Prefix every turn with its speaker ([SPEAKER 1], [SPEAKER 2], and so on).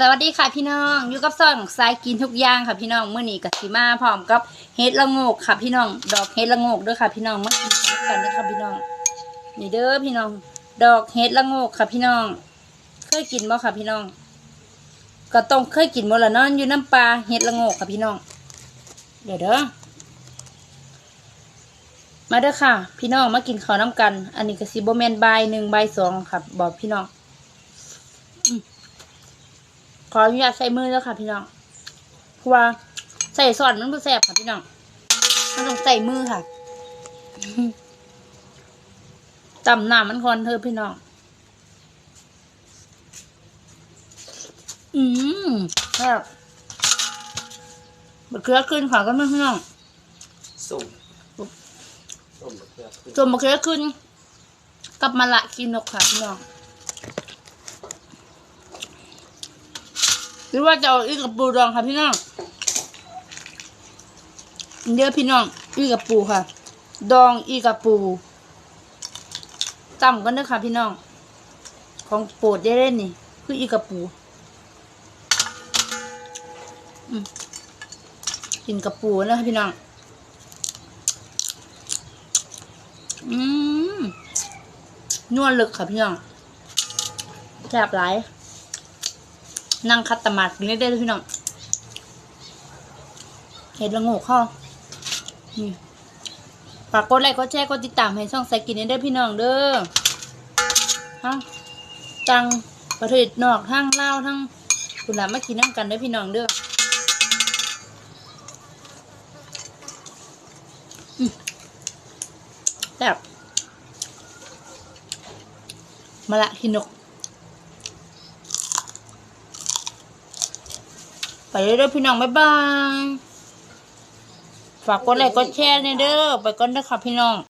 [SPEAKER 1] สวัสดีค่ะพี่น้องอยู่กับซ่องสายกินทุกอย่างค่ะพี่น้องเมื่อนี้กับสีมาพร้อมกับเฮ็ดละโงกค่ะพี่น้อง ดอกเฮ็ดละโงกด้วยค่ะพี่น้องมากินพร้มกันด้วยค่ะพี่น้อง นี่เด้อพี่น้อง ดอกเฮ็ดละโงกค่ะพี่น้อง เคยกินบ่ค่ะพี่น้อง ก็ต้องเคยกินหมดละนาะอยู่น้ำปลาเฮ็ดละโงกค่ะพี่น้อง เดี๋ยวเด้อมาเด้อค่ะ พี่น้องมากินข้าวน้ำกัน อันนี้ก็สิบ่แม่นบ่ายหนึ่งใบสองค่ะ บอกพี่น้อง ขออนุญาตใส่มือแล้วค่ะ พี่น้องเพราะว่าใส่ซอสมันบ่แซ่บค่ะพี่น้องมันต้องใส่มือค่ะตำน้ำมันคอนเธอะพี่น้อง อืมแบบบะเขือขึ้นค่ะก็ไม่พี่น้อง
[SPEAKER 2] ส้มส้มมะเขือขึ้น
[SPEAKER 1] จมบะเขือขึ้น กับมะละกินนกค่ะพี่น้อง รือว่าจะเอาอีกกับปูดองค่ะพี่น้องเยอะพี่น้องอีกับปูค่ะ ดองอีกับปูจำกันเด้อค่ะพี่น้อง ของโปรดได้เล่นนี่ คืออีกับปูอืมกินกับปูนะคะพี่น้อง อืมนวลลึกค่ะพี่น้องแซ่บหลาย นั่งคัดตมาดกินได้เลยพี่น้องเห็ดละงกเข้านี่ฝากกดไลค์กดแชร์กดติดตามให้ช่องใส่กินได้พี่น้องเด้อทั้งจังประเทศนอกทั้งลาวทั้งคุณหลานมากินน้ำกันได้พี่น้องเด้อแซ่บมาละกินนก ไปเรื่อยๆพี่น้องบ๊ายบาย ฝากกดไลค์กดแชร์เนี่ยเด้อไปก่อนเด้อค่ะพี่น้อง